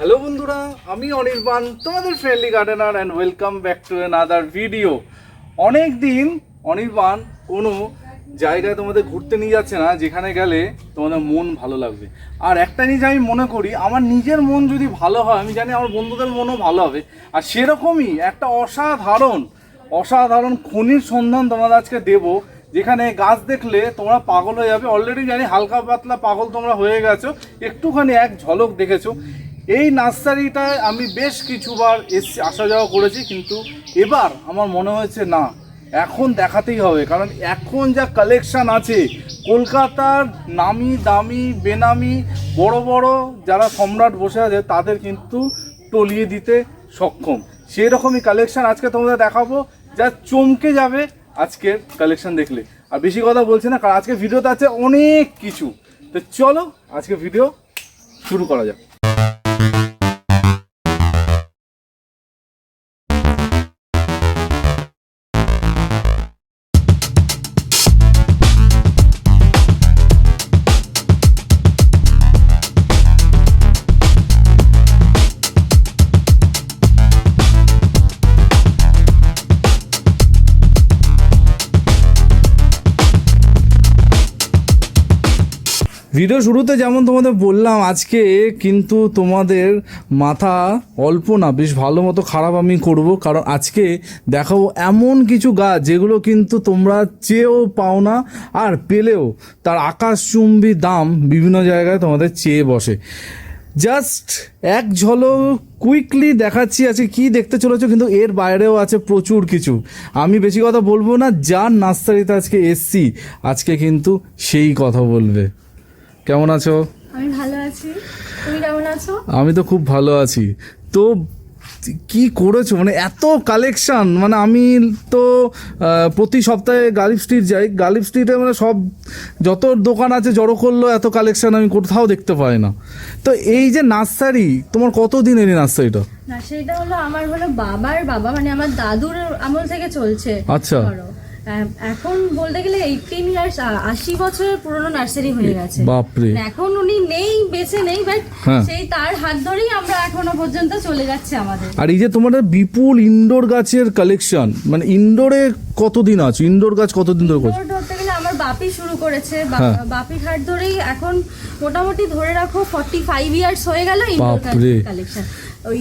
Hello বন্ধুরা, আমি অনির্বাণ, তোমাদের friendly gardener and welcome back to other video অনেক দিন অনির্বাণ কোনো জায়গায় তোমাদের ঘুরতে নিয়ে যাচ্ছে না, যেখানে গেলে তোমাদের মন ভালো লাগবে। আর একটা জিনিস আমি মনে করি, আমার নিজের মন যদি ভালো হয়, আমি জানি আমার বন্ধুদের মনও ভালো হবে। আর সেরকমই একটা অসাধারণ অসাধারণ খনির সন্ধান তোমাদের আজকে দেবো, যেখানে গাছ দেখলে তোমরা পাগল হয়ে যাবে। অলরেডি জানি হালকা পাতলা পাগল তোমরা হয়ে গেছো, একটুখানি এক ঝলক দেখেছ। এই নার্সারিটায় আমি বেশ কিছুবার এসে আসা যাওয়া করেছি, কিন্তু এবার আমার মনে হয়েছে, না, এখন দেখাতেই হবে। কারণ এখন যা কালেকশান আছে, কলকাতার নামি দামি, বেনামি, বড় বড় যারা সম্রাট বসে আছে, তাদের কিন্তু টলিয়ে দিতে সক্ষম। সেই রকমই কালেকশান আজকে তোমাদের দেখাবো, যা চমকে যাবে আজকের কালেকশন দেখলে। আর বেশি কথা বলছি না, কারণ আজকে ভিডিওতে আছে অনেক কিছু। তো চলো, আজকে ভিডিও শুরু করা যাক। ভিডিও শুরুতে যেমন তোমাদের বললাম, আজকে কিন্তু তোমাদের মাথা অল্প না, বেশ ভালো মতো খারাপ আমি করব, কারণ আজকে দেখাবো এমন কিছু গাছ যেগুলো কিন্তু তোমরা চেয়েও পাও না আর পেলেও তার আকাশচুম্বী দাম বিভিন্ন জায়গায় তোমাদের চেয়ে বসে। জাস্ট এক ঝলক কুইকলি দেখাচ্ছি, আজকে কি দেখতে চলেছো, কিন্তু এর বাইরেও আছে প্রচুর কিছু। আমি বেশি কথা বলব না, যার নার্সারিতে আজকে এসছি, আজকে কিন্তু সেই কথা বলবে। কেমন আছো? আমি ভালো আছি। তুমি কেমন আছো? আমি তো খুব ভালো আছি। তো কি করেছ? মানে এত কালেকশন মানে আমি তো প্রতি সপ্তাহে গালিব স্ট্রিট যাই। গালিব স্ট্রিটে মানে সব যত দোকান আছে জড়ো করল এত কালেকশন আমি কোথাও দেখতে পাই না। তো এই যে নার্সারি তোমার কত দিন এই নার্সারিটা? না সেটা হলো আমার হলো বাবার বাবা মানে আমার দাদুর আমল থেকে চলছে। আচ্ছা। এখন বলতে গেলে এইটিন ইয়ার্স আশি বছরের পুরনো নার্সারি হয়ে গেছে। বাপরে। মানে এখন উনি নেই বেঁচে নেই বাট হ্যাঁ। সেই তার হাত ধরেই আমরা এখনও পর্যন্ত চলে যাচ্ছে আমাদের। আর এই যে তোমাদের বিপুল ইনডোর গাছের কালেকশন মানে ইনডোরে কতদিন আছে? ইনডোর গাছ কতদিন ধরে করছ? ধরতে গেলে আমার বাপি শুরু করেছে। হ্যাঁ। বাপির হাত ধরেই এখন মোটামুটি ধরে রাখো ফর্টি ফাইভ ইয়ার্স হয়ে গেল বাপরে। কালেকশন ওই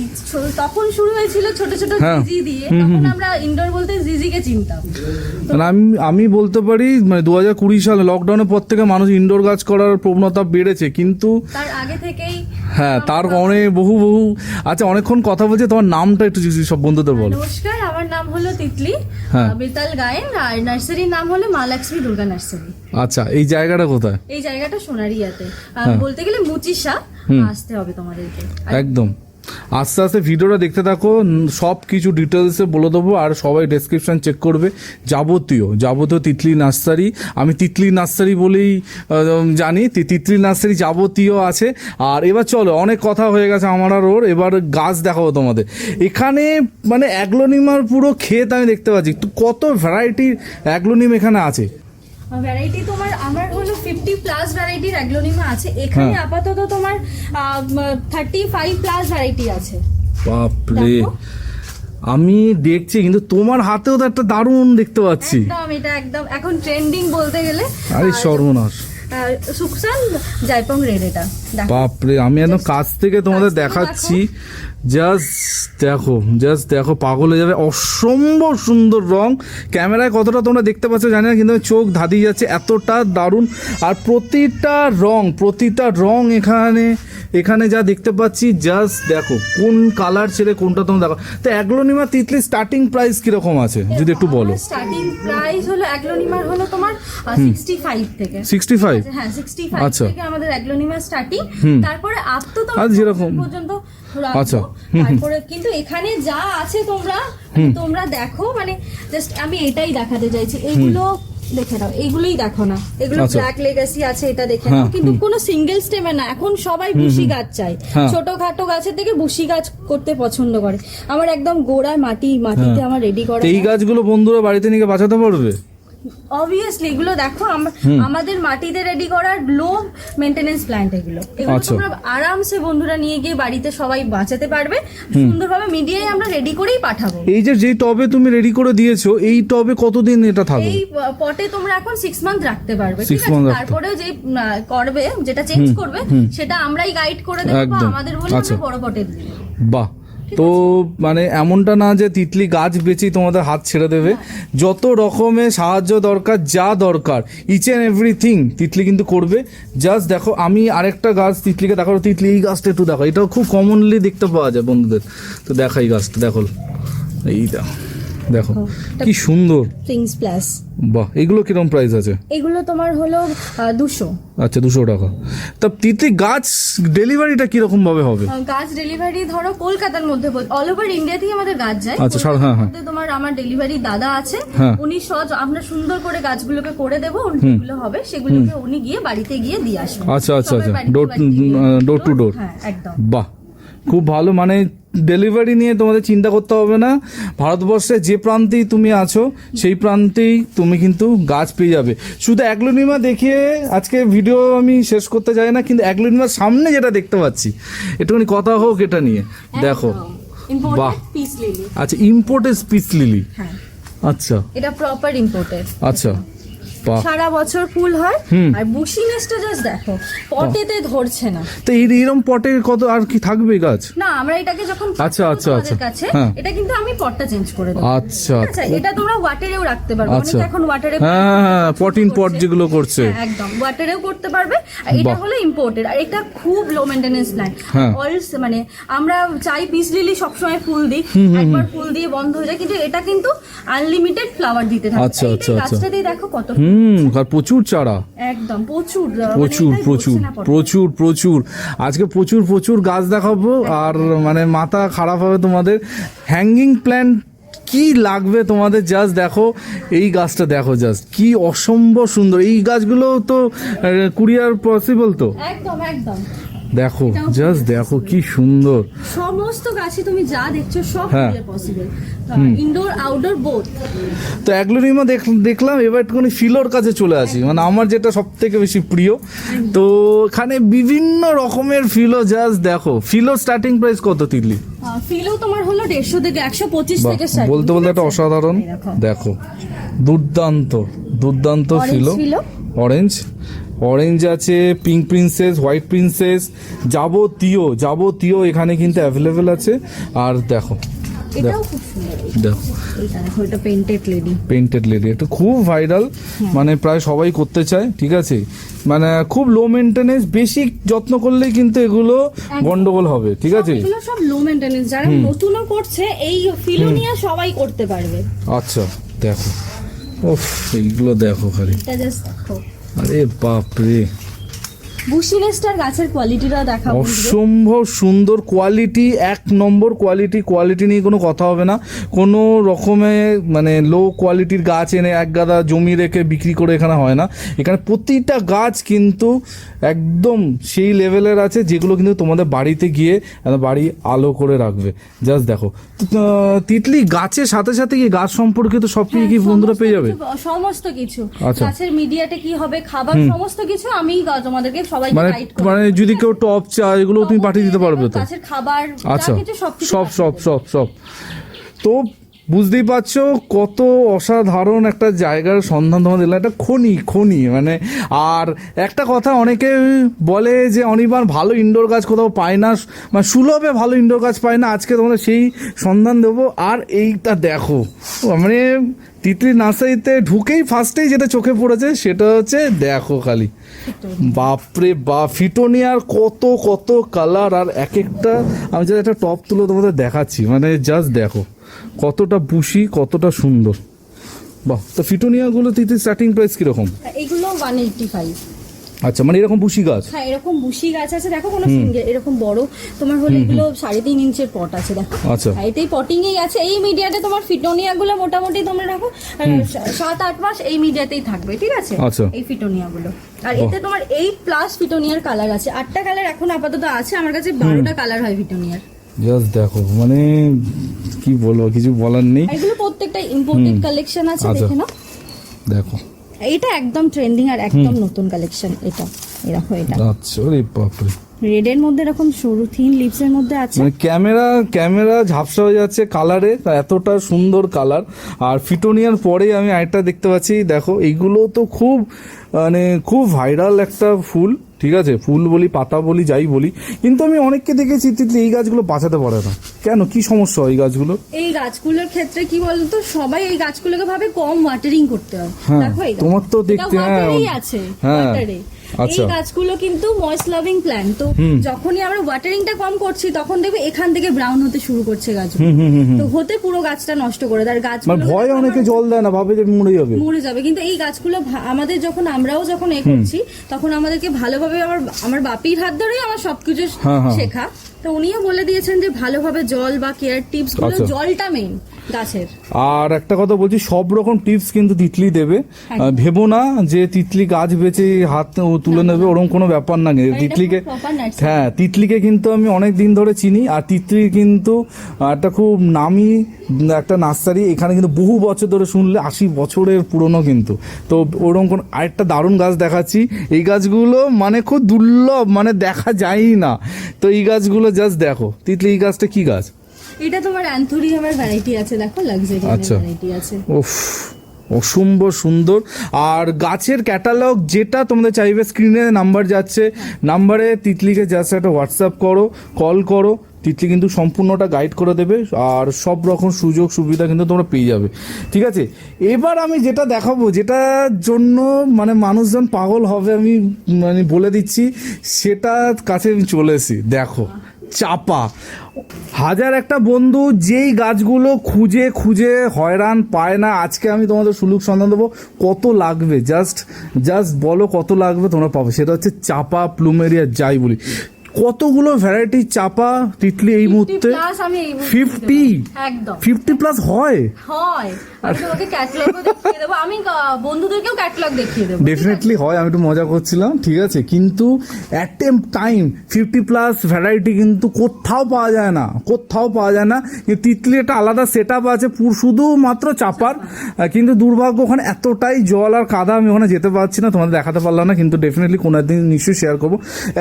তখন শুরু হয়েছিল ছোট ছোট হ্যাঁ। জিজি দিয়ে। তখন আমরা ইনডোর বলতে জিজিকে চিনতাম। মানে আমি আমি বলতে পারি মানে দু হাজার কুড়ি সালে লকডাউনের পর থেকে মানুষ ইনডোর গাছ করার প্রবণতা বেড়েছে কিন্তু তার আগে থেকেই হ্যাঁ তার অনেক বহু বহু আচ্ছা অনেকক্ষণ কথা বলছে তোমার নামটা একটু যদি সব বন্ধুদের বলো। নমস্কার আমার নাম হলো তিতলি হ্যাঁ। বেতাল গায়েন আর নার্সারির নাম হলো মা লক্ষ্মী দুর্গা নার্সারি। আচ্ছা এই জায়গাটা কোথায়? এই জায়গাটা সোনারিয়াতে। হ্যাঁ। বলতে গেলে মুচিসা আসতে হবে তোমাদেরকে। একদম। আস্তে আস্তে ভিডিওটা দেখতে থাকো সব কিছু ডিটেলসে বলে দেবো আর সবাই ডেসক্রিপশন চেক করবে। যাবতীয় যাবতীয় তিতলি নার্সারি, আমি তিতলি নার্সারি বলেই জানি তিতলি নার্সারি যাবতীয় আছে। আর এবার চলো, অনেক কথা হয়ে গেছে আমার আর ওর, এবার গাছ দেখাবো তোমাদের। এখানে মানে অ্যাগ্লোনিমার পুরো ক্ষেত আমি দেখতে পাচ্ছি। কত ভ্যারাইটির অ্যাগ্লোনিম এখানে আছে? ভ্যারাইটি তোমার, আমার হলো ফিফটি প্লাস ভ্যারাইটির অ্যাগ্লোনিমা আছে। এখানে হ্যাঁ। আপাতত তোমার থার্টি ফাইভ প্লাস ভ্যারাইটি আছে। বাপরে। আমি দেখছি কিন্তু তোমার হাতেও তো একটা দারুণ দেখতে পাচ্ছি। একদম এটা একদম। এখন ট্রেন্ডিং বলতে গেলে আরে সর্বনাশ। সুকসান জাইপং রেড এটা। বাপরে আমি একদম কাছ থেকে তোমাদের দেখাচ্ছি। জাস্ট দেখো জাস্ট দেখো পাগল হয়ে যাবে। অসম্ভব সুন্দর রং। ক্যামেরায় কতটা তোমরা দেখতে পাচ্ছ জানি না কিন্তু চোখ ধাঁধিয়ে যাচ্ছে এতটা দারুণ। আর প্রতিটা রং প্রতিটা রং এখানে এখানে যা দেখতে পাচ্ছি জাস্ট দেখো কোন কালার ছেড়ে কোনটা তোমরা দেখো। তো অ্যাগ্লোনিমা তিতলি স্টার্টিং প্রাইস কীরকম আছে যদি একটু বলো? স্টার্টিং প্রাইস হলো অ্যাগ্লোনিমার হলো তোমার সিক্সটি ফাইভ থেকে। সিক্সটি ফাইভ হ্যাঁ সিক্সটি ফাইভ আচ্ছা। থেকে আমাদের অ্যাগ্লোনিমার স্টার্টিং তারপরে আপ তো আর যেরকম- পর্যন্ত। আচ্ছা। তারপরে কিন্তু এখানে যা আছে তোমরা তোমরা দেখো মানে জাস্ট আমি এটাই দেখাতে চাইছি। এগুলো দেখে নাও এইগুলোই দেখো না। এগুলো আচ্ছা। ব্ল্যাক লেগাসি আছে এটা দেখে হ্যাঁ, নাও। কিন্তু কোনো সিঙ্গেল স্টেমে না এখন সবাই বুশি গাছ চাই হ্যাঁ। ছোটখাটো গাছের থেকে বুশি গাছ করতে পছন্দ করে। আমার একদম গোড়ায় মাটি মাটিতে আমার রেডি করা এই গাছগুলো বন্ধুরা বাড়িতে নিয়ে বাঁচাতে পারবে? অবভিয়াসলি এগুলো দেখো আমাদের মাটিতে রেডি করার লো মেনটেনেন্স প্ল্যান্ট এগুলো। এগুলো আচ্ছা। তোমরা আরামসে বন্ধুরা নিয়ে গিয়ে বাড়িতে সবাই বাঁচাতে পারবে। সুন্দরভাবে মিডিয়ায় আমরা রেডি করেই পাঠাবো। এই যে যেই টবে তুমি রেডি করে দিয়েছ এই টবে কতদিন এটা থাকবে? এই পটে তোমরা এখন সিক্স মান্থ রাখতে পারবে ঠিক আছে? রাখতে- যে করবে যেটা চেঞ্জ করবে সেটা আমরাই গাইড করে দেবো আমাদের বলে আচ্ছা। বড় পটে বাহ। তো মানে এমনটা না যে তিতলি গাছ বেচেই তোমাদের হাত ছেড়ে দেবে। যত রকমের সাহায্য দরকার, যা দরকার ইচ অ্যান্ড এভরিথিং তিতলি কিন্তু করবে। জাস্ট দেখো, আমি আরেকটা গাছ তিতলিকে দেখো তিতলি, এই গাছটা একটু দেখো এটাও খুব কমনলি দেখতে পাওয়া যায় বন্ধুদের। তো দেখাই গাছটা, দেখো। এই দেখো। দেখো কি সুন্দর। থিংস প্লাস বাহ এগুলো কীরকম প্রাইস আছে? এগুলো তোমার হলো দুশো। আচ্ছা দুশো টাকা। তা তিতলি গাছ ডেলিভারিটা কীরকম ভাবে হবে গাছ ডেলিভারি ধরো কলকাতার মধ্যে অল ওভার ইন্ডিয়াতেই আমাদের গাছ যায়। আচ্ছা, হ্যাঁ, হ্যাঁ। তোমার আমার ডেলিভারি দাদা আছে। হ্যাঁ। উনি সহজ আমরা সুন্দর করে গাছগুলোকে করে দেবো যেগুলো হবে সেগুলোকে উনি গিয়ে বাড়িতে গিয়ে দিয়ে আসবেন আচ্ছা আচ্ছা আচ্ছা। ডোর ডোর টু ডোর হ্যাঁ একদম। বাহ খুব ভালো মানে ডেলিভারি নিয়ে তোমাদের চিন্তা করতে হবে না। ভারতবর্ষে যে প্রান্তেই তুমি আছো সেই প্রান্তেই তুমি কিন্তু গাছ পেয়ে যাবে। শুধু অ্যাগ্লোনিমা দেখিয়ে আজকে ভিডিও আমি শেষ করতে চাই না কিন্তু অ্যাগ্লোনিমার সামনে যেটা দেখতে পাচ্ছি একটুখানি কথা হোক এটা নিয়ে। দেখো। বাহ। পিস আচ্ছা ইম্পোর্টেড স্পিচ লিলি আচ্ছা। এটা প্রপার ইম্পোর্টেড আচ্ছা। সারা বছর ফুল হয়। আর বুশিনেসটা জাস্ট দেখো পটেতে ধরছে না। তো এই এরকম পটে কত আর কি থাকবে গাছ? না আমরা এটাকে যখন আচ্ছা, আচ্ছা, আচ্ছা। কাছে হ্যাঁ। এটা কিন্তু আমি পটটা চেঞ্জ করে দেবো। আচ্ছা আচ্ছা এটা তোমরা ওয়াটারেও রাখতে পারবে। আচ্ছা। অনেকে এখন ওয়াটারে হ্যাঁ হ্যাঁ পটিন পট যেগুলো করছে। হ্যাঁ, একদম। ওয়াটারেও করতে পারবে। আর এটা হলো ইম্পোর্টেড আর এটা খুব লো মেইনটেনেন্স প্ল্যান্ট হ্যাঁ। অলস মানে আমরা চাই পিস লিলি সবসময় ফুল দিই। একবার ফুল দিয়ে বন্ধ হয়ে যায়। কিন্তু এটা কিন্তু আনলিমিটেড ফ্লাওয়ার দিতে থাকে। আচ্ছা, আচ্ছা, আচ্ছা। গাছটাতেই দেখো কত হুম আর প্রচুর চারা। একদম প্রচুর মানে প্রচুর প্রচুর। প্রচুর প্রচুর। আজকে প্রচুর প্রচুর গাছ দেখাবো আর মানে মাথা খারাপ হবে তোমাদের। হ্যাঙ্গিং প্ল্যান্ট কি লাগবে তোমাদের? জাস্ট দেখো এই গাছটা দেখো জাস্ট কি অসম্ভব সুন্দর। এই গাছগুলো তো কুরিয়ার পসিবল তো? একদম একদম। দেখো জাস্ট দেখো কি সুন্দর। সমস্ত গাছে তুমি যা দেখছ সব হ্যাঁ। পসিবল ইনডোর আউটডোর বোথ তো অ্যাগ্লোরিমা দেখলাম এবার একটুখানি ফিলোর কাছে চলে আসি। মানে আমার যেটা সব থেকে বেশি প্রিয়। তো এখানে বিভিন্ন রকমের ফিলো জাস্ট দেখো। ফিলো স্টার্টিং প্রাইস কত তিতলি ফিলও তোমার হলো দেড়শো থেকে একশো পঁচিশ থেকে বলতে বলতে একটা অসাধারণ। দেখো। দুর্দান্ত দুর্দান্ত ফিলো ফিলো। অরেঞ্জ অরেঞ্জ আছে পিঙ্ক প্রিন্সেস হোয়াইট প্রিন্সেস যাবতীয় যাবতীয় এখানে কিন্তু অ্যাভেলেবেল আছে। আর দেখো পেন্টেড লেডি এটা খুব ভাইরাল মানে প্রায় সবাই করতে চায় ঠিক আছে? মানে খুব লো মেনটেনেন্স বেশি যত্ন করলেই কিন্তু এগুলো গন্ডগোল হবে ঠিক আছে? এগুলো সব লো মেইনটেনেন্স যারা নতুনও করছে এই ফিলোনিয়া সবাই করতে পারবে। আচ্ছা দেখো। ওফ এইগুলো দেখো খালি। এটা জাস্ট দেখো। আরে বাপরে। বুশিনেস্টার গাছের কোয়ালিটিটা দেখাবো। অসম্ভব সুন্দর কোয়ালিটি এক নম্বর কোয়ালিটি কোয়ালিটি নিয়ে কোনো কথা হবে না। কোনো রকমে মানে লো কোয়ালিটির গাছ এনে এক গাদা জমি রেখে বিক্রি করে এখানে হয় না। এখানে প্রতিটা গাছ কিন্তু একদম সেই লেভেলের আছে যেগুলো কিন্তু তোমাদের বাড়িতে গিয়ে বাড়ি আলো করে রাখবে। জাস্ট দেখো। তিতলি গাছের সাথে সাথে কি গাছ সম্পর্কিত সব কিছু কি বন্ধুরা পেয়ে যাবে? হ্যাঁ, সমস্ত কিছু। আচ্ছা। গাছের মিডিয়াতে কি হবে খাবার সমস্ত কিছু আমি তোমাদেরকে সবাই মানে মানে যদি কেউ টপ চায় এগুলো তুমি পাঠিয়ে দিতে পারবে তো? খাবার আচ্ছা। সব সব সব সব সব। তো বুঝতেই পারছ কত অসাধারণ একটা জায়গার সন্ধান তোমাদের দিলাম। একটা খনি খনি মানে আর একটা কথা অনেকে বলে যে অনির্বাণ ভালো ইনডোর গাছ কোথাও পায় না মানে সুলভে ভালো ইনডোর গাছ পায় না আজকে তোমাদের সেই সন্ধান দেবো। আর এইটা দেখো মানে তিতলি নার্সারিতে ঢুকেই ফার্স্টেই যেটা চোখে পড়েছে সেটা হচ্ছে দেখো খালি। বাপরে বা ফিটোনিয়ার কত কত কালার আর এক একটা আমি যদি একটা টপ তুলে তোমাদের দেখাচ্ছি মানে জাস্ট দেখো। কতটা বুশি কতটা সুন্দর। বাহ তো ফিটোনিয়াগুলো তিতি স্টার্টিং প্রাইস কীরকম? এগুলো ওয়ান এইটটি ফাইভ আচ্ছা মানে এরকম বুশি গাছ? হ্যাঁ এরকম বুশি গাছ আছে দেখো কোনো সিঙ্গেল এরকম বড়। তোমার হলো এগুলো সাড়ে তিন ইঞ্চের পট আছে দেখো। আচ্ছা। হ্যাঁ, এটাই পটিং এই আছে। এই মিডিয়াতে তোমার ফিটোনিয়া গুলো মোটামুটি তোমরা রাখো সাত আট মাস এই মিডিয়াতেই থাকবে ঠিক আছে? আচ্ছা। এই ফিটোনিয়া গুলো আর এতে তোমার এইট প্লাস ফিটোনিয়ার কালার আছে। আটটা কালার এখন আপাতত আছে আমার কাছে বারোটা কালার হয় ফিটোনিয়ার জাস্ট দেখো মানে কি বলব কিছু বলার নেই। এগুলো প্রত্যেকটা ইম্পোর্টেড কালেকশন আছে আচ্ছা। দেখে নাও। দেখো। এটা একদম ট্রেন্ডিং আর একদম নতুন কালেকশন এটা এরকম এটা। আচ্ছা ওরে বাপরে। রেড এর মধ্যে এরকম সরু থিন লিপস এর মধ্যে আছে। মানে ক্যামেরা ক্যামেরা ঝাপসা হয়ে যাচ্ছে কালারে এতটা সুন্দর কালার আর ফিটোনিয়ার পরে আমি আরেকটা দেখতে পাচ্ছি দেখো এইগুলো তো খুব মানে খুব ভাইরাল একটা ফুল। ঠিক আছে? ফুল বলি পাতা বলি যাই বলি কিন্তু আমি অনেককে দেখেছি এই গাছগুলো বাঁচাতে পারে না। কেন? কি সমস্যা এই গাছগুলো? এই গাছগুলোর ক্ষেত্রে কি বলতো? সবাই এই গাছগুলোকে ভাবে কম ওয়াটারিং করতে হয়। হ্যাঁ, দেখো তোমার তো দেখতে, হ্যাঁ, আছে হ্যাঁ। এই গাছগুলো কিন্তু ময়েস্ট লাভিং প্ল্যান্ট তো যখনই আমরা ওয়াটারিংটা কম করছি তখন দেখবে এখান থেকে ব্রাউন হতে শুরু করছে গাছগুলো। তো হতে পুরো গাছটা নষ্ট করে গাছগুলো মানে ভয় অনেকে জল দেয় না ভাবে যে মরে যাবে। মরে যাবে কিন্তু এই গাছগুলো আমাদের যখন আমরাও যখন এ করছি তখন আমাদেরকে ভালোভাবে আমার আমার বাপির হাত ধরেই আমার সবকিছু হ্যাঁ, হ্যাঁ। শেখা। তো উনিও বলে দিয়েছেন যে ভালোভাবে জল বা কেয়ার টিপসগুলো আচ্ছা। জলটা মেইন গাছের। আর একটা কথা বলছি সব রকম টিপস কিন্তু তিতলি দেবে। আহ, ভেবো না যে তিতলি গাছ বেচে হাত ও তুলে নেবে ওরকম কোনো ব্যাপার না কিন্তু এটা তিতলিকে খুব proper nursery। হ্যাঁ তিতলিকে কিন্তু আমি অনেক দিন ধরে চিনি আর তিতলি কিন্তু একটা খুব নামি একটা নার্সারি এখানে কিন্তু বহু বছর ধরে শুনলে আশি বছরের পুরনো কিন্তু। তো ওরকম কোন আরেকটা দারুণ গাছ দেখাচ্ছি। এই গাছগুলো মানে খুব দুর্লভ মানে দেখা যায়ই না। তো এই গাছগুলো জাস্ট দেখো তিতলি গাছটা কি গাছ? এটা তোমার অ্যান্থোরিয়ামের ভ্যারাইটি আছে দেখো লাক্সারিয়ামের আচ্ছা। ভ্যারাইটি আছে। উফ অসম্ভব সুন্দর। আর গাছের ক্যাটালগ যেটা তোমাদের চাইবে স্ক্রিনে নাম্বার যাচ্ছে। নাম্বারে তিতলিকে জাস্ট একটা হোয়াটসঅ্যাপ করো কল করো। তিতলি কিন্তু সম্পূর্ণটা গাইড করে দেবে আর সব রকম সুযোগ সুবিধা কিন্তু তোমরা পেয়ে যাবে। ঠিক আছে? এবার আমি যেটা দেখাবো যেটার জন্য মানে মানুষজন পাগল হবে আমি মানে বলে দিচ্ছি সেটা কাছে আমি চলে এসি দেখো চাপা। হাজার একটা বন্ধু যেই গাছগুলো খুঁজে খুঁজে হয়রান পায় না আজকে আমি তোমাদের সুলুক সন্ধান দেবো কত লাগবে? জাস্ট জাস্ট বলো কত লাগবে তোমরা পাবে। সেটা হচ্ছে চাপা প্লুমেরিয়া যাই বলি। কতগুলো ভ্যারাইটি চাপা তিতলি এই মুহূর্তে? ফিফটি ফিফটি প্লাস হয়? হয়। তোমাকে ক্যাটালগও দেখিয়ে দেবো। আমি বন্ধুদেরকেও ক্যাটালগ দেখিয়ে দেবো ডেফিনেটলি হয় আমি একটু মজা করছিলাম ঠিক আছে? কিন্তু at time fifty plus variety কিন্তু কোথাও পাওয়া যায় না কোথাও পাওয়া যায় না। তিতলি একটা আলাদা সেট আপ আছে পুরো শুধুমাত্র চাপার কিন্তু দুর্ভাগ্য ওখানে এতটাই জল আর কাদা আমি ওখানে যেতে পারছি না তোমাদের দেখাতে পারলাম না কিন্তু ডেফিনেটলি কোনো একদিন নিশ্চয়ই শেয়ার করব।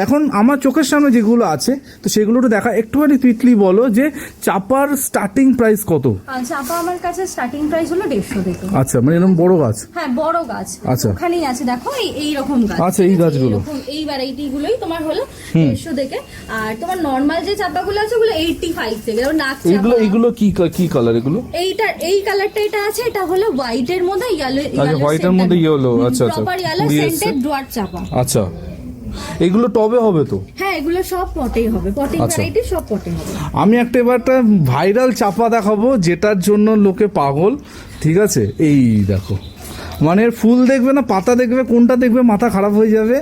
এখন আমার চোখের সামনে যেগুলো আছে তো সেগুলো একটু দেখা একটুখানি তিতলি বলো যে চাপার স্টার্টিং প্রাইস কত? আচ্ছা আমার কাছে স্টার্টিং প্রাইস হলো দেড়শো থেকে আচ্ছা মানে এরকম বড় গাছ? হ্যাঁ বড় গাছ। আচ্ছা। ওখানেই আছে দেখো এই এই রকম গাছ। আচ্ছা, এই? গাছগুলো। এই ভ্যারাইটি গুলোই তোমার হলো দেড়শো থেকে। আর তোমার নর্মাল যে চাপাগুলো আছে ওগুলো এইটটি ফাইভ থেকে। যেমন নাক এইগুলো চাপা এইগুলো কি কি কালার এগুলো? এইটা এই কালারটা এটা আছে এটা হলো হোয়াইট এর মধ্যে ইয়েলো আচ্ছা, white এর মধ্যে yellow, আচ্ছা, আচ্ছা। প্রপার ইয়েলো সেন্টেড ডুয়ার চাপা। আচ্ছা। এগুলো টবে হবে তো? হ্যাঁ এগুলো সব পটেই হবে। পটিং আচ্ছা। ভ্যারাইটি সব পটে হবে। আমি একটা এবার একটা ভাইরাল চাপা দেখাবো যেটার জন্য লোকে পাগল। ঠিক আছে? এই দেখো। মানে ফুল দেখবে না, পাতা দেখবে, কোনটা দেখবে, মাথা খারাপ হয়ে যাবে।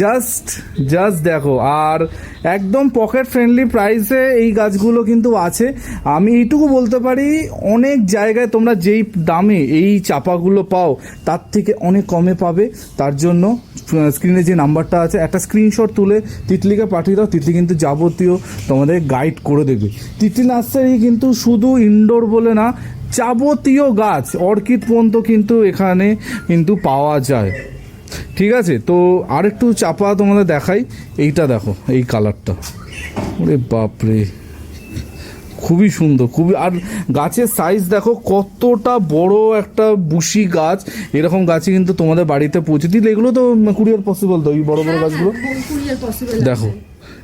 জাস্ট জাস্ট দেখো। আর একদম পকেট ফ্রেন্ডলি প্রাইসে এই গাছগুলো কিন্তু আছে। আমি এইটুকু বলতে পারি, অনেক জায়গায় তোমরা যেই দামে এই চাপাগুলো পাও, তার থেকে অনেক কমে পাবে। তার জন্য স্ক্রিনে যে নাম্বারটা আছে, একটা স্ক্রিনশট তুলে তিতলিকে পাঠিয়ে দাও। তিতলি কিন্তু যাবতীয় তোমাদের গাইড করে দেবে। তিতলি নার্সারি কিন্তু শুধু ইনডোর বলে না যাবতীয় গাছ অর্কিড পর্যন্ত কিন্তু এখানে কিন্তু পাওয়া যায়। ঠিক আছে? তো আরেকটু চাপা তোমাদের দেখাই। এইটা দেখো এই কালারটা। ওরে বাপরে! খুবই সুন্দর খুবই আর গাছের সাইজ দেখো কতটা বড় একটা বুশি গাছ। এরকম গাছে কিন্তু তোমাদের বাড়িতে পৌঁছে দিলে এগুলো তো কুরিয়ার পসিবল তো এই বড় বড় গাছগুলো। দেখো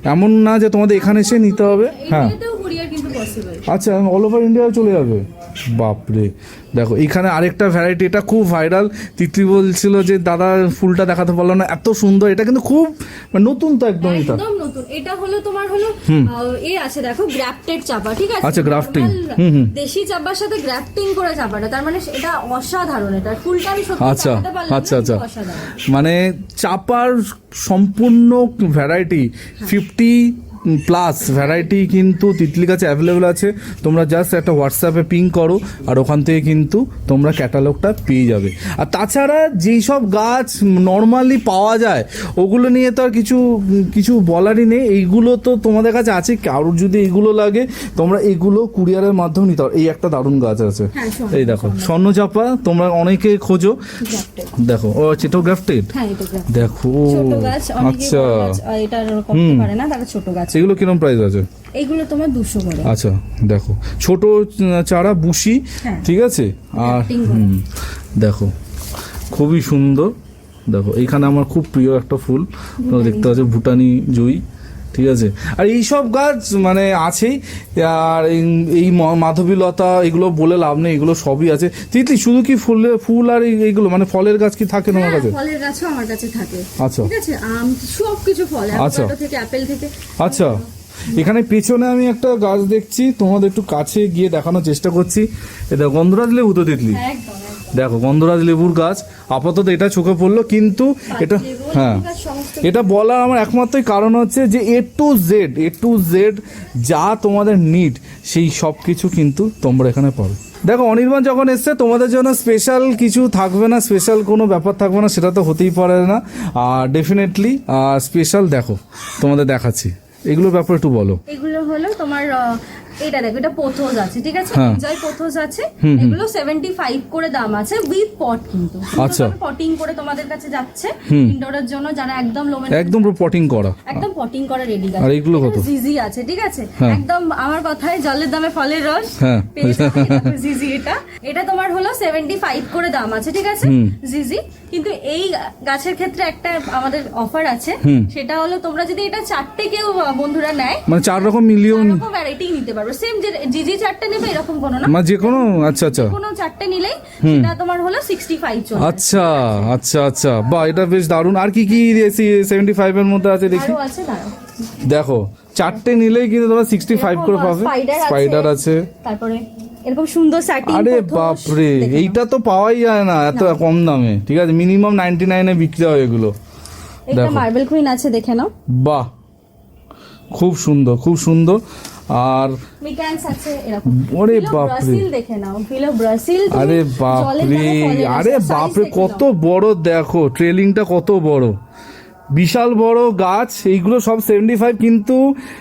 এমন না যে তোমাদের এখানে এসে নিতে হবে। হ্যাঁ। আচ্ছা অল ওভার ইন্ডিয়া চলে যাবে। বাপরে। দেখো এখানে আরেকটা ভ্যারাইটি এটা খুব ভাইরাল তিতলি বলছিল যে দাদা ফুলটা দেখাতে পারল না এত সুন্দর। এটা কিন্তু খুব মানে নতুন তো একদম এটা। একদম নতুন। এটা হলো তোমার হলো আহ, এ আছে দেখো গ্রাফটেড চাপা ঠিক আছে? আচ্ছা, হুম। দেশি চাপার সাথে গ্রাফটিং করে চাপাটা তার মানে এটা অসাধারণ এটা ফুলটা আমি সত্যি আচ্ছা আচ্ছা আচ্ছা। মানে চাপার সম্পূর্ণ ভ্যারাইটি ফিফটি প্লাস ভ্যারাইটি কিন্তু তিতলি গাছে অ্যাভেলেবেল আছে। তোমরা জাস্ট একটা হোয়াটসঅ্যাপে পিং করো আর ওখান থেকে কিন্তু তোমরা ক্যাটালগটা পেয়ে যাবে। আর তাছাড়া যেই সব গাছ নর্মালি পাওয়া যায় ওগুলো নিয়ে তো আর কিছু কিছু বলারই নেই। এইগুলো তো তোমাদের কাছে আছে কারোর যদি এগুলো লাগে তোমরা এগুলো কুরিয়ারের মাধ্যমে নিতে পারো। এই একটা দারুণ গাছ আছে। হ্যাঁ, এই দেখো স্বর্ণচাপা তোমরা অনেকে খোঁজো। দেখো ও গ্রাফটেড হ্যাঁ grafted। দেখো আচ্ছা। এটা করতে পারে না তারা ছোট গাছ এগুলো কিরম প্রাইস আছে? এগুলো তোমার দুশো করে। আচ্ছা দেখো। ছোট চারা বুশি হ্যাঁ। ঠিক আছে? আর হুম, দেখো খুবই সুন্দর। দেখো এইখানে আমার খুব প্রিয় একটা ফুল। তোমরা দেখতে পাচ্ছ ভুটানি জুই। ঠিক আছে? আর এই সব গাছ মানে আছেই। আর এই- মাধবীলতা এগুলো বলে লাভ নেই এগুলো সবই আছে। তিতলি শুধু কি ফুলের ফুল আর এই- এইগুলো? মানে ফলের গাছ কি থাকে তোমার হ্যাঁ, কাছে? ফলের গাছও আমার কাছে থাকে। আচ্ছা। ঠিক আছে? আম সব কিছু ফল আচ্ছা। থেকে থেকে। আচ্ছা। এখানে পেছনে আমি একটা গাছ দেখছি তোমাদের একটু কাছে গিয়ে দেখানোর চেষ্টা করছি। এটা গন্ধরাজ লেবু তো তিতলি? একদম একদম দেখো গন্ধরাজ লেবুর গাছ আপাতত এটা চোখে পড়ল কিন্তু এটা হ্যাঁ। এটা বলার আমার একমাত্রই কারণ হচ্ছে যে A to Z A to Z যা তোমাদের নিড সেই সব কিছু কিন্তু তোমরা এখানে পাবে। দেখো অনির্বাণ যখন এসছে তোমাদের জন্য স্পেশাল কিছু থাকবে না স্পেশাল কোনো ব্যাপার থাকবে না সেটা তো হতেই পারে না। আর ডেফিনেটলি স্পেশাল দেখো তোমাদের দেখাচ্ছি। এগুলোর ব্যাপারে একটু বলো। এগুলো হলো তোমার এটা দেখো এটা পোথোজ আছে ঠিক আছে? হ্যাঁ। এনজয় পোথোজ আছে এগুলো সেভেন্টি ফাইভ করে দাম আছে উইথ পট কিন্তু। আচ্ছা। পটিং করে তোমাদের কাছে যাচ্ছে ইনডোরের জন্য যারা একদম লোমেন একদম পুরো পটিং করা। একদম পটিং করা রেডি গাছ। আর এগুলো কত? জিজি আছে ঠিক আছে? হ্যাঁ। একদম আমার কথায় জলের দামে ফলের রস। হ্যাঁ। জিজি এটা এটা। তোমার হলো সেভেন্টি ফাইভ করে দাম আছে ঠিক আছে? জিজি কিন্তু এই গাছের ক্ষেত্রে একটা আমাদের অফার আছে। সেটা হলো তোমরা যদি এটা চারটে কেউ বন্ধুরা নেয় মানে চার রকম মিলিয়ন ভ্যারাইটি নিতে পারবে সেম যে জিজি চারটে নেবে এরকম কোনো না। মানে যে কোনো আচ্ছা আচ্ছা। কোনো চারটে নিলেই সেটা তোমার হলো আচ্ছা আচ্ছা আচ্ছা। বাহ এটা বেশ দারুণ। আর কি কি সেভেন্টি ফাইভ এর মধ্যে আছে দেখি? আছে দেখো চারটে নিলেই কিন্তু তোমরা সিক্সটি ফাইভ করে পাবে। স্পাইডার আছে। তারপরে এরকম সুন্দর স্যাটিন আরে বাপরে এইটা তো পাওয়াই যায় না এত কম দামে। ঠিক আছে মিনিমাম নাইনটি নাইনে বিক্রি হয় এগুলো। এটা দেখো। মার্বেল কুইন আছে দেখে নাও। বাহ। খুব সুন্দর খুব সুন্দর। আর মিকান্স আছে এরকম। ওরে। দেখে নাও। ব্রাজিল আরে বাপরে আরে বাপরে কত। বড় দেখো ট্রেলিংটা কত বড়। বিশাল বড় গাছ এইগুলো সব সেভেন্টি ফাইভ কিন্তু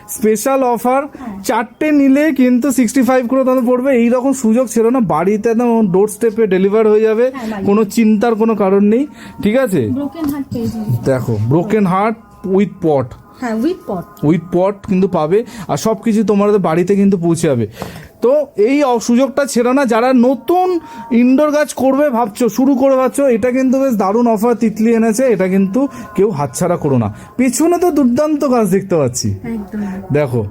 স্পেশাল অফার চারটে নিলে কিন্তু সিক্সটি ফাইভ করে তাদের পড়বে। এইরকম সুযোগ ছিল না বাড়িতে একদম ডোর স্টেপে ডেলিভার হয়ে যাবে। হ্যাঁ, কোনো চিন্তার কোনো কারণ নেই ঠিক আছে? দেখো ব্রোকেন হার্ট উইথ পট হ্যাঁ উইথ পট উইথ পট কিন্তু পাবে আর সব কিছু তোমাদের বাড়িতে কিন্তু পৌঁছে যাবে তো এই সুযোগটা ছেড়ো না যারা নতুন ইনডোর গাছ করবে ভাবছ শুরু করে ভাবছ এটা কিন্তু বেশ দারুণ অফার তিতলি এনেছে এটা কিন্তু কেউ হাতছাড়া করো না। পেছনে তো দুর্দান্ত গাছ দেখতে পাচ্ছি। দেখো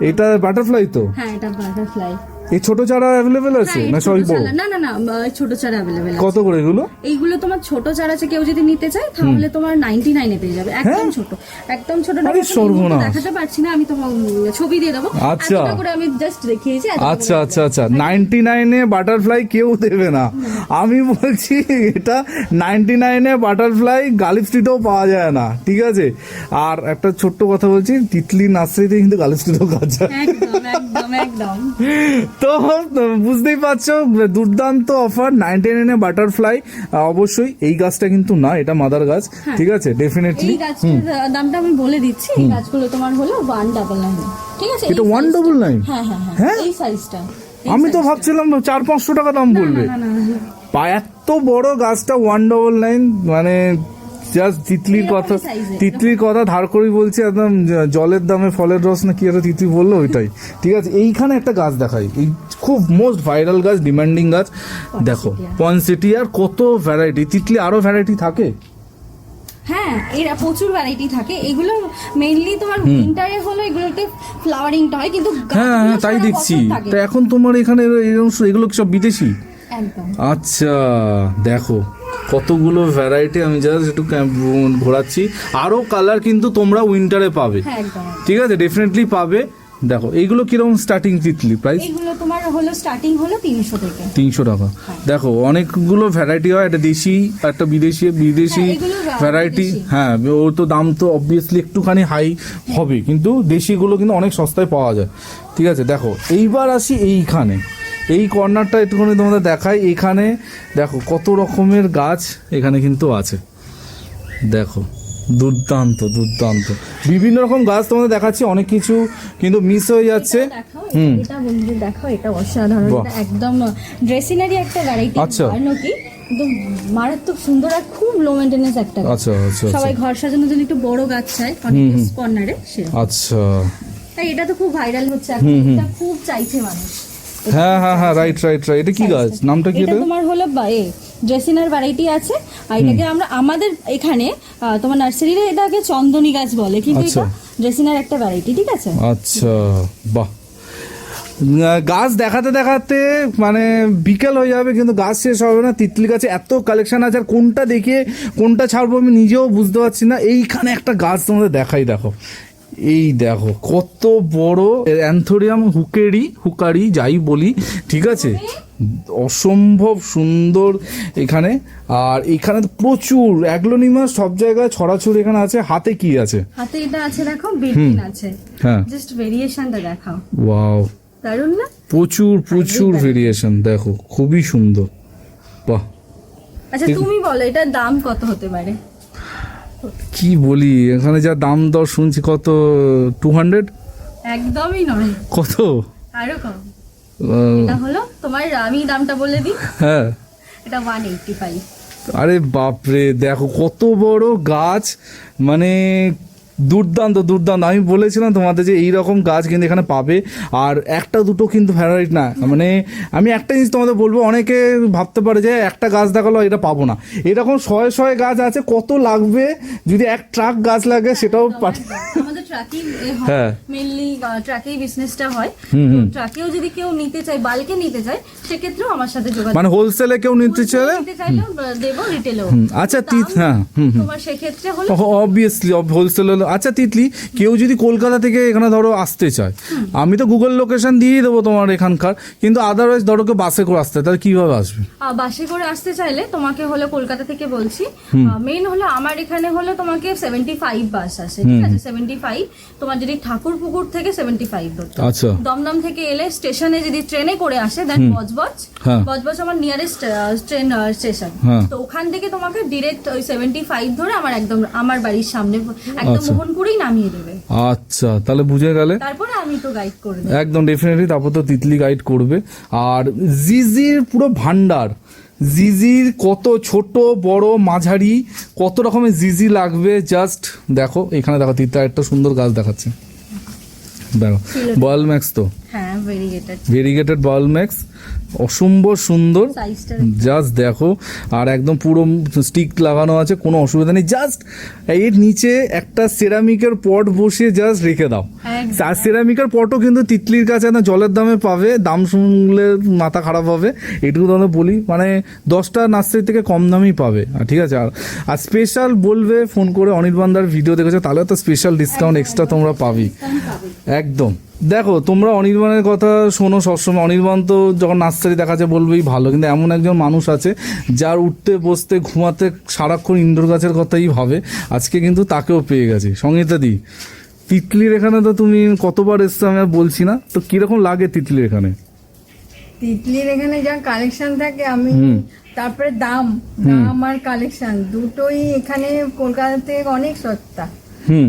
এটা বাটারফ্লাই তো? হ্যাঁ এটা বাটারফ্লাই এই ছোট চারা অ্যাভেলেবেল আছে? না সবই বড়? না না না ছোট চারা অ্যাভেলেবেল কত করে এগুলো? এইগুলো তোমার ছোট চারা আছে কেউ যদি নিতে চায় তাহলে তোমার নাইনটি নাইনে পেয়ে যাবে। একদম ছোট। একদম ছোট হ্যাঁ? আরে দেখাতে পারছি না আমি তোমার ছবি দিয়ে দেবো। আচ্ছা। করে আমি জাস্ট দেখিয়েছি আচ্ছা আচ্ছা আচ্ছা। নাইনটি নাইনে বাটারফ্লাই কেউ দেবে না। আমি বলছি এটা নাইনটি নাইনে বাটারফ্লাই গালিব স্ট্রিটেও পাওয়া যায় না ঠিক আছে? আর একটা ছোট্ট কথা বলছি তিতলি নার্সারিতে কিন্তু গালিব স্ট্রিটেও কাজ হয় একদম একদম একদম। তো বুঝতেই পারছ দুর্দান্ত অফার নাইনটি নাইনে বাটারফ্লাই অবশ্যই এই গাছটা কিন্তু না এটা মাদার গাছ ঠিক আছে ডেফিনেটলি দামটা আমি বলে দিচ্ছি এই গাছগুলো তোমার হলো ওয়ান ডাবল নাইন ঠিক আছে? এটা ওয়ান ডবল নাইন হ্যাঁ হ্যাঁ হ্যাঁ হ্যাঁ? এই সাইজটা আমি তো ভাবছিলাম চার পাঁচশো টাকা দাম বলবে। এত বড় গাছটা ওয়ান ডবল নাইন মানে জাস্ট তিতলির কথা তিতলির কথা ধার করেই বলছি একদম জলের দামে ফলের রস না কি একটা তিতলি বলল ওইটাই। ঠিক আছে এইখানে একটা গাছ দেখাই। এই খুব মোস্ট ভাইরাল গাছ ডিমান্ডিং গাছ। দেখো পনসিটি আর কত ভ্যারাইটি তিতলি আরও ভ্যারাইটি থাকে? হ্যাঁ এরা প্রচুর ভ্যারাইটি থাকে। এগুলো মেইনলি তোমার উইন্টারে হলো এগুলোতে ফ্লাওয়ারিংটা হয় কিন্তু হ্যাঁ হ্যাঁ তাই দেখছি। তা এখন তোমার এখানে এগুলো সব বিদেশি? একদম। আচ্ছা দেখো। কতগুলো ভ্যারাইটি আমি জাস্ট একটু ঘোরাচ্ছি। আরও কালার কিন্তু তোমরা উইন্টারে পাবে। হ্যাঁ ঠিক আছে? ডেফিনেটলি পাবে। দেখো এইগুলো কীরকম স্টার্টিং তিতলি প্রাইস এইগুলো তোমার হলো স্টার্টিং হলো তিনশো থেকে। তিনশো টাকা। দেখো অনেকগুলো ভ্যারাইটি হয়। একটা দেশি একটা বিদেশি বিদেশি হ্যাঁ, এগুলো ভ্যারাইটি হ্যাঁ ওর তো দাম তো অবভিয়াসলি একটুখানি হাই হবে। কিন্তু দেশিগুলো কিন্তু অনেক সস্তায় পাওয়া যায়। ঠিক আছে? দেখো এইবার আসি এইখানে। এই কর্নারটা একটুখানি তোমাদের দেখাই। এখানে দেখো কত রকমের গাছ এখানে কিন্তু আছে। দেখো দুর্দান্ত দুর্দান্ত। বিভিন্ন রকম গাছ তোমাদের দেখাচ্ছি অনেক কিছু কিন্তু মিস হয়ে যাচ্ছে। হুম। এটা দেখাও এটা অসাধারণ একদম ড্রেসিনারি একটা ভ্যারাইটি আচ্ছা। একদম মারাত্মক সুন্দর আর খুব লো মেনটেনেন্স একটা। আচ্ছা আচ্ছা আচ্ছা। সবাই ঘর সাজানোর জন্য একটু বড় গাছ অনেক কর্নারে আচ্ছা। তাই এটা তো খুব ভাইরাল হচ্ছে এখন এটা খুব চাইছে মানুষ। হ্যাঁ হ্যাঁ হ্যাঁ রাইট রাইট রাইট এটা কি গাছ? নামটা কি এটা তোমার হলো বা- এ ড্রেসিনার ভ্যারাইটি আছে। আর এটাকে আমরা আমাদের এখানে তোমার নার্সারিতে এটাকে চন্দনী গাছ বলে। কিন্তু আচ্ছা। এটা ড্রেসিনার একটা ভ্যারাইটি ঠিক আছে? আচ্ছা বাহ। গাছ দেখাতে দেখাতে মানে বিকেল হয়ে যাবে কিন্তু গাছ শেষ হবে না। তিতলি গাছে এত কালেকশন আছে আর কোনটা দেখে কোনটা ছাড়বো আমি নিজেও বুঝতে পারছি না। এইখানে একটা গাছ তোমাদের দেখাই দেখো। এই দেখো কত বড় অ্যান্থোরিয়াম হুকেরি হুকারি যাই বলি ঠিক আছে? অসম্ভব সুন্দর এখানে। আর এখানে তো প্রচুর অ্যাগ্লোনিমাস সব জায়গায় ছড়াছড়ি এখানে আছে। হাতে কি আছে? হাতে এটা আছে দেখো বেডিন আছে। হ্যাঁ। জাস্ট ভেরিয়েশনটা দেখাও। ওয়াও দারুণ না? প্রচুর প্রচুর ভেরিয়েশন দেখো খুবই সুন্দর। বাহ। আচ্ছা তুমি বলো এটার দাম কত হতে পারে? কি বলি? এখানে যা দাম দর শুনছি কত? টু হান্ড্রেড একদমই নয়। কত? আরও কম এটা হলো তোমার আমি দামটা বলে দিই। হ্যাঁ। এটা ওয়ান এইটটি ফাইভ আরে বাপরে দেখো কত বড় গাছ। মানে দুর্দান্ত দুর্দান্ত। আমি বলেছিলাম তোমাদের যে এইরকম গাছ কিন্তু এখানে পাবে আর একটা দুটো কিন্তু ভ্যারাইটি না। মানে আমি একটা জিনিস তোমাদের বলব অনেকে ভাবতে পারে যে একটা গাছ দেখাল এটা পাবো না। এরকম শয়ে শয়ে গাছ আছে কত লাগবে যদি এক ট্রাক গাছ লাগে সেটাও পাঠ- আমাদের ট্রাকিং হ্যাঁ। মেনলি ট্রাকেই বিজনেসটা হয়। ট্রাকেও যদি কেউ নিতে চায় বালকে নিতে চায় সেক্ষেত্রেও আমার সাথে যোগাযোগ মানে হোলসেলে কেউ নিতে চাইলে? নিতে চাইলেও দেবো রিটেলেও আচ্ছা, হ্যাঁ, হুম, হুম। তোমার সেক্ষেত্রে হলো অবভিয়াসলি হোলসেল হলো আচ্ছা তিতলি কেউ যদি কলকাতা থেকে এখানে ধরো আসতে চায় আমি তো গুগল লোকেশন দিয়ে দেবো তোমার এখানকার কিন্তু আদারওয়াইজ ধরো কেউ বাসে করে আসতে তাহলে কীভাবে আসবে? বাসে করে আসতে চাইলে তোমাকে হলো কলকাতা থেকে বলছি। মেইন হলো আমার এখানে হলো তোমাকে সেভেন্টি ফাইভ বাস আসে ঠিক আছে? সেভেন্টি ফাইভ তোমার যদি ঠাকুর পুকুর থেকে সেভেন্টি ফাইভ আচ্ছা। দমদম থেকে এলে স্টেশনে যদি ট্রেনে করে আসে দেন বজবজ। হ্যাঁ। বজবজ আমার নিয়ারেস্ট ট্রেন স্টেশন। তো ওখান থেকে তোমাকে ডিরেক্ট ওই সেভেন্টি ফাইভ ধরে আমার একদম আমার বাড়ির সামনে একদম আচ্ছা। করেই নামিয়ে দেবে। আচ্ছা তাহলে বুঝে গেলে? তারপরে আমি তো গাইড করে দেবো। একদম ডেফিনেটলি তারপর তো তিতলি গাইড করবে। আর জিজির পুরো ভান্ডার জিজির কত ছোট বড় মাঝারি কত রকমের জিজি লাগবে? জাস্ট দেখো এখানে দেখো তিতলা একটা সুন্দর গাছ দেখাচ্ছে। দেখো বয়েল ম্যাক্স তো। হ্যাঁ ভেরিগেটেড ভেরিগেটেড বয়েল ম্যাক্স অসম্ভব সুন্দর। জাস্ট দেখো। আর একদম পুরো স্টিক লাগানো আছে কোনো অসুবিধা নেই। জাস্ট এর নিচে একটা সেরামিকের পট বসিয়ে জাস্ট রেখে দাও। আর সেরামিকের পটও কিন্তু তিতলির কাছে না জলের দামে পাবে দাম শুনলে মাথা খারাপ হবে। এটুকু তোমাদের বলি মানে দশটা নার্সারি থেকে কম দামেই পাবে। আর ঠিক আছে আর আর স্পেশাল বলবে ফোন করে অনির্বাণদার ভিডিও দেখেছ তাহলে তো স্পেশাল ডিসকাউন্ট এক্সট্রা তোমরা পাবেই। একদম। দেখো তোমরা অনির্বাণের কথা শোনো সবসময়। অনির্বাণ তো যখন নার্সারি দেখাচ্ছে বলবেই ভালো কিন্তু এমন একজন মানুষ আছে যার উঠতে বসতে ঘুমাতে সারাক্ষণ ইনডোর গাছের কথাই ভাবে। আজকে কিন্তু তাকেও পেয়ে গেছে। সঙ্গীতা দি তিতলির এখানে তো তুমি কতবার এসছো আমি আর বলছি না। তো কীরকম লাগে তিতলির এখানে? তিতলির এখানে যা কালেকশন থাকে আমি তারপরে দাম। দাম আর কালেকশন দুটোই এখানে কলকাতা থেকে অনেক সস্তা।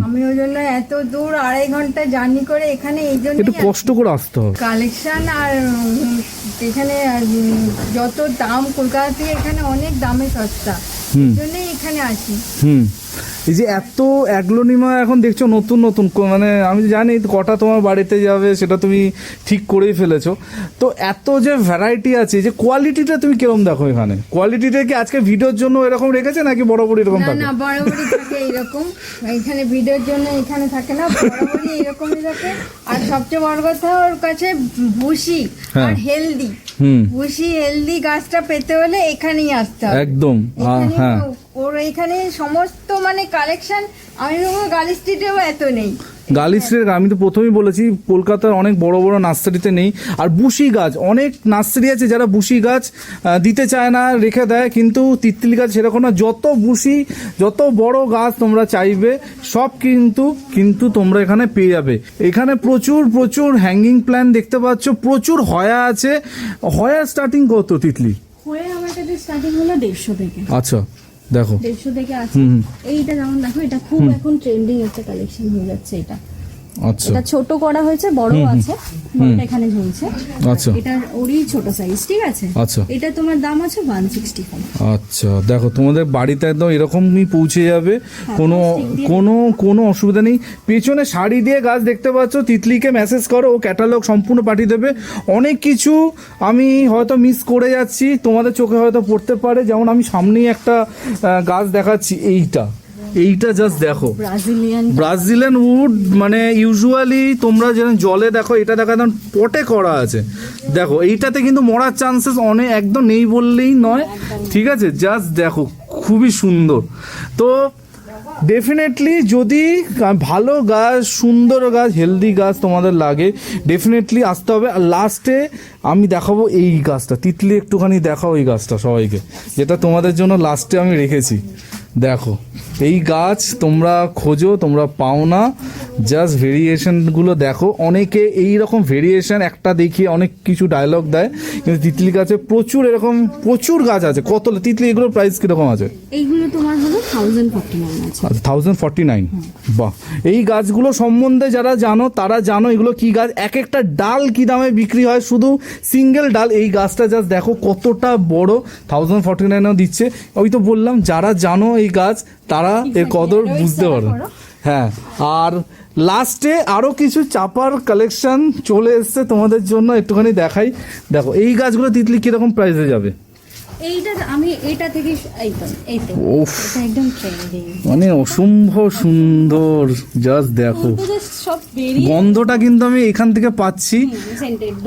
আমি ওই জন্য এত দূর আড়াই ঘণ্টা জার্নি করে এখানে এই জন্য একটু কষ্ট করে আসতে হবে। কালেকশন আর এখানে যত দাম কলকাতা থেকে এখানে অনেক দামে সস্তা। এই জন্যই এখানে আসি। হুম। এই যে এত অ্যাগ্লোনিমা এখন দেখছ নতুন নতুন মানে আমি জানি কটা তোমার বাড়িতে যাবে সেটা তুমি ঠিক করেই ফেলেছো। তো এত যে ভ্যারাইটি আছে যে কোয়ালিটিটা তুমি কীরকম দেখো এখানে? কোয়ালিটিটা কি আজকে ভিডিওর জন্য এরকম রেখেছে নাকি বরাবর এরকম না থাকে? না বরাবরই থাকে এরকম এখানে ভিডিওর জন্য এখানে থাকে না বরাবরই এরকমই থাকে। আর সবচেয়ে বড় কথা ওর কাছে ভুসি হ্যাঁ। আর হেলদি। হুম। ভুসি হেলদি গাছটা পেতে হলে এখানেই আসতে হবে। একদম। হ্যাঁ ওর এখানে সমস্ত মানে কালেকশন আমি ভাববো গালি স্ট্রিটেও এত নেই। গালি স্ট্রিটের আমি তো প্রথমেই বলেছি কলকাতার অনেক বড় বড় নার্সারিতে নেই। আর বুশি গাছ অনেক নার্সারি আছে যারা বুশি গাছ দিতে চায় না রেখে দেয় কিন্তু তিতলি গাছ সেরকম না। যত বুশি যত বড় গাছ তোমরা চাইবে সব কিন্তু কিন্তু তোমরা এখানে পেয়ে যাবে। এখানে প্রচুর প্রচুর হ্যাঙ্গিং প্ল্যান দেখতে পাচ্ছ প্রচুর হয়া আছে। হয়া স্টার্টিং কত তিতলি? হয়ে আমার কাছে স্টার্টিং হলো দেড়শো থেকে। আচ্ছা। দেখো। দেড়শো থেকে আছে। এইটা যেমন দেখো এটা খুব এখন ট্রেন্ডিং একটা কালেকশন হয়ে যাচ্ছে এটা। এটা ছোট করা হয়েছে বড় আছে বড়টা এখানে ঝুলছে। আচ্ছা। এটার ওরই ছোট সাইজ ঠিক আছে? আচ্ছা। এটা তোমার দাম আছে ওয়ান সিক্সটি ফাইভ আচ্ছা দেখো তোমাদের বাড়িতে একদম এরকমই পৌঁছে যাবে কোনো কোনো কোনো অসুবিধা নেই। পেছনে শাড়ি দিয়ে গাছ দেখতে পাচ্ছ তিতলিকে মেসেজ করো ও ক্যাটালগ সম্পূর্ণ পাঠিয়ে দেবে। অনেক কিছু আমি হয়তো মিস করে যাচ্ছি তোমাদের চোখে হয়তো পড়তে পারে। যেমন আমি সামনেই একটা গাছ দেখাচ্ছি এইটা। এইটা জাস্ট দেখো। ব্রাজিলিয়ান ব্রাজিলিয়ান উড মানে ইউজুয়ালি তোমরা যেন জলে দেখো এটা দেখো একদম পটে করা আছে। দেখো এইটাতে কিন্তু মরার চান্সেস অনেক একদম নেই বললেই নয়। ঠিক আছে? জাস্ট দেখো খুবই সুন্দর। তো ডেফিনেটলি যদি ভালো গাছ সুন্দর গাছ হেলদি গাছ তোমাদের লাগে ডেফিনেটলি আসতে হবে। আর লাস্টে আমি দেখাবো এই গাছটা। তিতলি একটুখানি দেখাও এই গাছটা সবাইকে যেটা তোমাদের জন্য লাস্টে আমি রেখেছি। দেখো এই গাছ তোমরা খোঁজো তোমরা পাও না। জাস্ট ভেরিয়েশনগুলো দেখো। অনেকে এই রকম ভেরিয়েশন একটা দেখিয়ে অনেক কিছু ডায়লগ দেয়। কিন্তু তিতলি গাছে প্রচুর এরকম প্রচুর গাছ আছে। কত তিতলি এগুলোর প্রাইস কীরকম আছে? এইগুলো তোমার হলো থাউজেন্ড ফোর্টি নাইন আছে। থাউজেন্ড ফর্টি নাইন বাহ। এই গাছগুলো সম্বন্ধে যারা জানো তারা জানো এগুলো কি গাছ। এক একটা ডাল কি দামে বিক্রি হয়? শুধু সিঙ্গেল ডাল। এই গাছটা জাস্ট দেখো কতটা বড়। থাউজেন্ড ফর্টি নাইনও দিচ্ছে। ওই তো বললাম যারা জানো এই গাছ তারা এর কদর বুঝতে পারো। হ্যাঁ আর লাস্টে আরও কিছু চাপার কালেকশন চলে এসছে তোমাদের জন্য একটুখানি দেখাই। দেখো এই গাছগুলো তিতলি কীরকম প্রাইসে যাবে? এইটা আমি থেকে এই তো একদম ট্রেন্ডিং মানে অসম্ভব সুন্দর জাস্ট দেখো। গন্ধটা কিন্তু আমি এখান থেকে পাচ্ছি।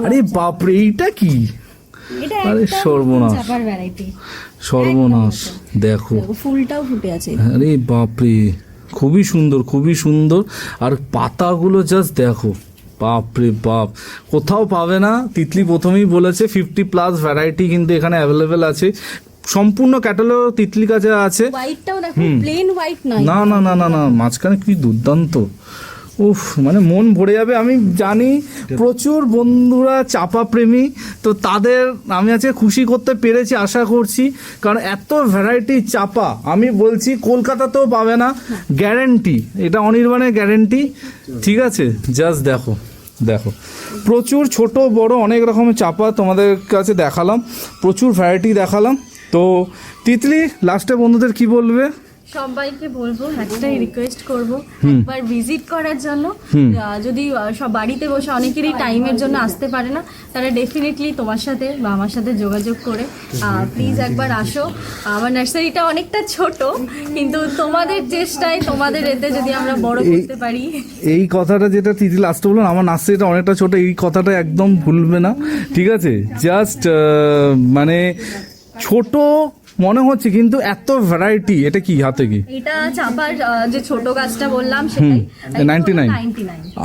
আরে বাপরে এইটা কি? এটা আরে সর্বনাশ। চাপার ভ্যারাইটি সর্বনাশ দেখো। ফুলটাও ফুটে আছে। আরে বাপরে খুবই সুন্দর খুবই সুন্দর। আর পাতাগুলো জাস্ট দেখো বাপরে বাপ। কোথাও পাবে না তিতলি প্রথমেই বলেছে ফিফটি প্লাস ভ্যারাইটি কিন্তু এখানে অ্যাভেলেবেল আছে। সম্পূর্ণ ক্যাটালগ তিতলি কাছে আছে। হোয়াইটটাও দেখো প্লেন হোয়াইট নয়। না না না না না মাঝখানে কি দুর্দান্ত। উফ মানে মন ভরে যাবে। আমি জানি প্রচুর বন্ধুরা চাপা প্রেমী তো তাদের আমি আজকে খুশি করতে পেরেছি, আশা করছি। কারণ এত ভ্যারাইটি চাপা, আমি বলছি কলকাতাতেও পাবে না গ্যারেন্টি এটা অনির্বাণের গ্যারেন্টি ঠিক আছে জাস্ট দেখো দেখো। প্রচুর ছোট, বড়, অনেক রকমের চাপা তোমাদের কাছে দেখালাম, প্রচুর ভ্যারাইটি দেখালাম। তো তিতলি লাস্টে বন্ধুদের কি বলবে? সবাইকে বলব একটাই রিকোয়েস্ট করব একবার ভিজিট করার জন্য। যদি সব বাড়িতে বসে অনেকেরই টাইমের জন্য আসতে পারে না তারা ডেফিনেটলি তোমার সাথে বা আমার সাথে যোগাযোগ করে। প্লিজ একবার আসো। আমার নার্সারিটা অনেকটা ছোট কিন্তু তোমাদের চেষ্টায় তোমাদের এতে যদি আমরা বড় করতে পারি। এই কথাটা যেটা তিথি লাস্টে বললেন আমার নার্সারিটা অনেকটা ছোট এই কথাটা একদম ভুলবে না ঠিক আছে? জাস্ট মানে ছোট মনে হচ্ছে কিন্তু এত ভ্যারাইটি এটা কি হাতে কি? এটা চাপার যে ছোট গাছটা বললাম সেটাই। 99 নাইন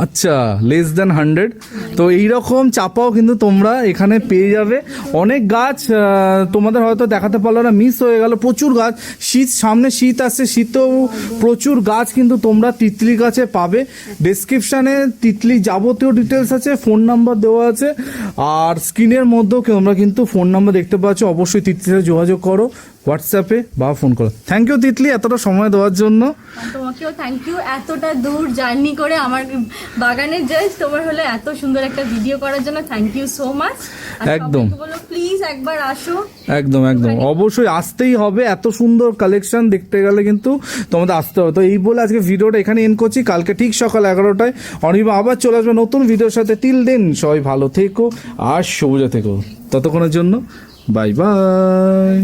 আচ্ছা লেস দেন হান্ড্রেড তো এইরকম চাপাও কিন্তু তোমরা এখানে পেয়ে যাবে। অনেক গাছ তোমাদের হয়তো দেখাতে পারল না মিস হয়ে গেল প্রচুর গাছ। শীত সামনে শীত আসছে শীতেও প্রচুর গাছ কিন্তু তোমরা তিতলি গাছে পাবে। ডেসক্রিপশানে তিতলি যাবতীয় ডিটেলস আছে ফোন নাম্বার দেওয়া আছে। আর স্ক্রিনের মধ্যেও তোমরা কিন্তু ফোন নাম্বার দেখতে পাচ্ছ। অবশ্যই তিতলির সাথে যোগাযোগ করো। হোয়াটসঅ্যাপে বা ফোন করো। থ্যাংক ইউ তিতলি এতটা সময় দেওয়ার জন্য। তোমাকেও থ্যাংক ইউ এতটা দূর জার্নি করে আমার বাগানে জাস্ট তোমার হলো এত সুন্দর একটা ভিডিও করার জন্য থ্যাংক ইউ সো মাচ একদম। বলো প্লিজ একবার আসো। একদম একদম। অবশ্যই আসতেই হবে এত সুন্দর কালেকশন দেখতে গেলে কিন্তু তোমাদের আসতে হবে। তো এই বলে আজকে ভিডিওটা এখানে এন করছি। কালকে ঠিক সকাল এগারোটায় অনিমা আবার চলে আসবে নতুন ভিডিওর সাথে। তিল দিন সবাই ভালো থেকো আর সবুজে থেকো। ততক্ষণের জন্য বাই বাই